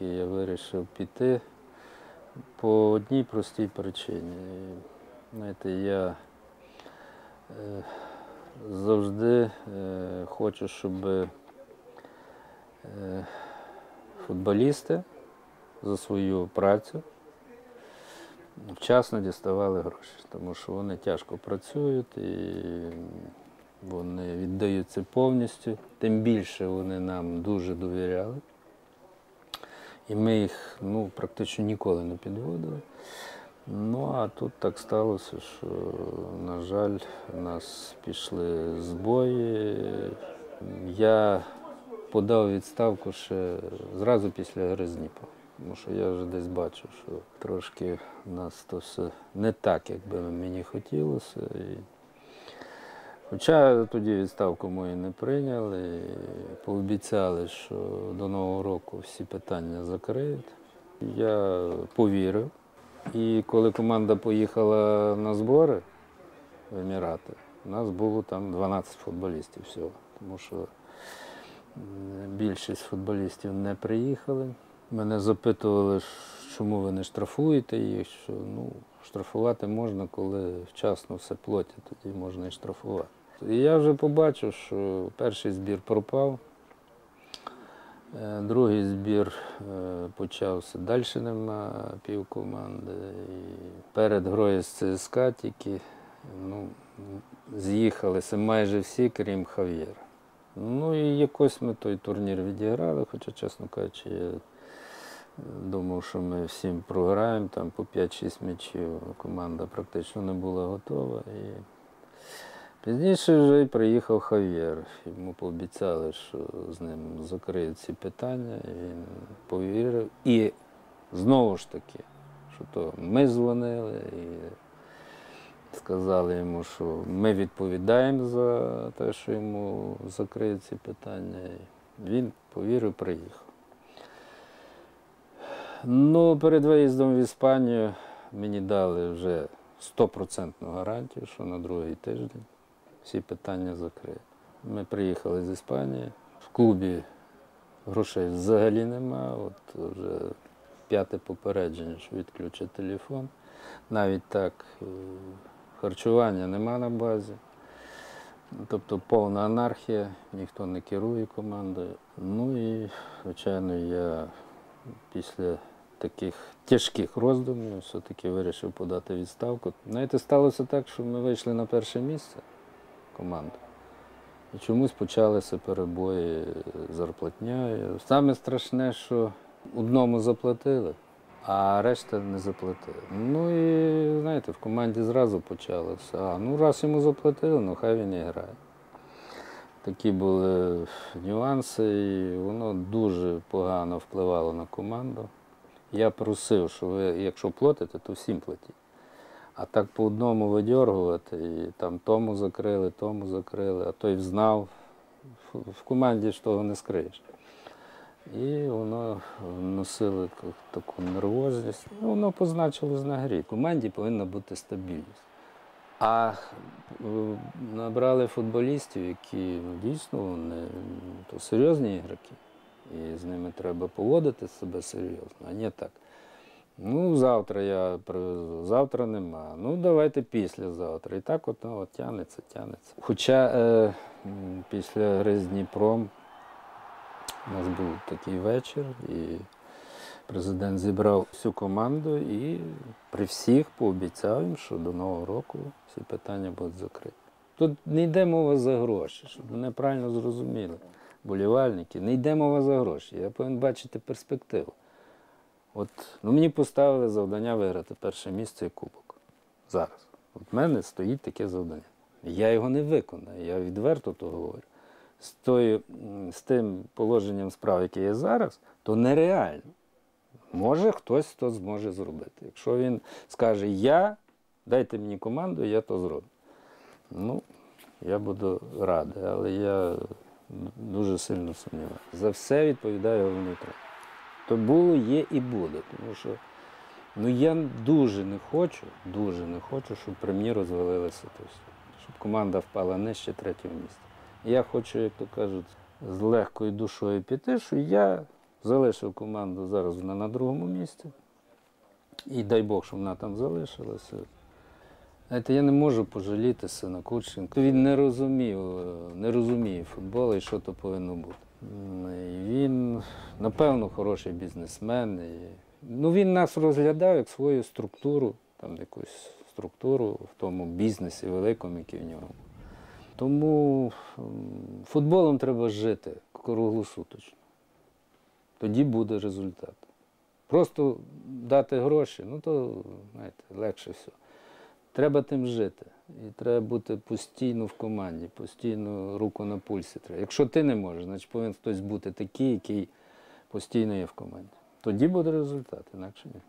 який я вирішив піти по одній простій причині. Знаєте, я е, завжди е, хочу, щоб е, футболісти за свою працю вчасно діставали гроші, тому що вони тяжко працюють і вони віддаються повністю. Тим більше вони нам дуже довіряли. І ми їх ну, практично ніколи не підводили. Ну, а тут так сталося, що, на жаль, у нас пішли збої. Я подав відставку ще зразу після гри. Тому що я вже десь бачив, що трошки у нас то все не так, як би мені хотілося. І... Хоча тоді відставку мою не прийняли, пообіцяли, що до Нового року всі питання закриють. Я повірив. І коли команда поїхала на збори в Емірати, у нас було там 12 футболістів всього, тому що більшість футболістів не приїхали. Мене запитували, чому ви не штрафуєте їх, що ну, штрафувати можна, коли вчасно все платять, тоді можна і штрафувати. Я вже побачив, що перший збір пропав, е, другий збір е, почався, далі нема пів команди. І перед грою з ЦСКА тільки ну, з'їхалися майже всі, крім Хав'єра. Ну і якось ми той турнір відіграли, хоча, чесно кажучи, я думав, що ми всім програємо, там по 5-6 м'ячів команда практично не була готова. І Пізніше вже приїхав Хав'єр. Йому пообіцяли, що з ним закриють ці питання, і він повірив. І знову ж таки, що то ми дзвонили і сказали йому, що ми відповідаємо за те, що йому закриють ці питання. І Він повірив, приїхав. Ну, перед виїздом в Іспанію мені дали вже стопроцентну гарантію, що на другий тиждень всі питання закриті. Ми приїхали з Іспанії. В клубі грошей взагалі нема. От вже п'яте попередження, що відключать телефон. Навіть так, е, харчування нема на базі. Тобто повна анархія, ніхто не керує командою. Ну і, звичайно, я після таких тяжких роздумів все-таки вирішив подати відставку. Знаєте, сталося так, що ми вийшли на перше місце команду. І чомусь почалися перебої з зарплатнею. Саме страшне, що одному заплатили, а решта не заплатили. Ну і знаєте, в команді зразу почалося. А ну раз йому заплатили, ну хай він і грає. Такі були нюанси, і воно дуже погано впливало на команду. Я просив, що ви, якщо платите, то всім платіть. А так по одному видьоргувати, і там тому закрили, тому закрили, а той знав. В команді ж того не скриєш. І воно носило таку нервозність. Ну, Воно позначилось на грі. В команді повинна бути стабільність. А е, набрали футболістів, які ну, дійсно вони то серйозні ігроки. І з ними треба поводити себе серйозно, а не так. Ну, завтра я привезу, завтра нема. Ну, давайте післязавтра. І так от, ну, от тянеться, тянеться. Хоча е, після гри з Дніпром у нас був такий вечір, і президент зібрав всю команду і при всіх пообіцяв їм, що до Нового року всі питання будуть закриті. Тут не йде мова за гроші, щоб мене правильно зрозуміли. Болівальники, не йде мова за гроші. Я повинен бачити перспективу. От ну, мені поставили завдання виграти перше місце і кубок. Зараз. От в мене стоїть таке завдання. Я його не виконаю, я відверто то говорю. З, тою, з тим положенням справ, яке є зараз, то нереально. Може хтось то зможе зробити. Якщо він скаже Я, дайте мені команду, я то зроблю. Ну, я буду радий, але я дуже сильно сумніваюся. За все відповідає головний тренер. То було, є і буде. Тому що ну, я дуже не хочу, дуже не хочу, щоб мені розвалилося то все. Щоб команда впала нижче третього місця. Я хочу, як то кажуть, з легкою душою піти, що я Залишив команду, зараз вона на другому місці. І дай Бог, щоб вона там залишилася. Знаєте, я не можу пожаліти сина Курченка. Він не розумів, е, не розуміє футболу і що то повинно бути. Він, напевно, хороший бізнесмен. Ну, він нас розглядав як свою структуру, там якусь структуру в тому бізнесі великому, який в нього. Тому футболом треба жити круглосуточно. Тоді буде результат. Просто дати гроші, ну то знаєте, легше все. Треба тим жити. І треба бути постійно в команді, постійно руку на пульсі. Треба. Якщо ти не можеш, значить повинен хтось бути такий, який постійно є в команді. Тоді буде результат, інакше ні.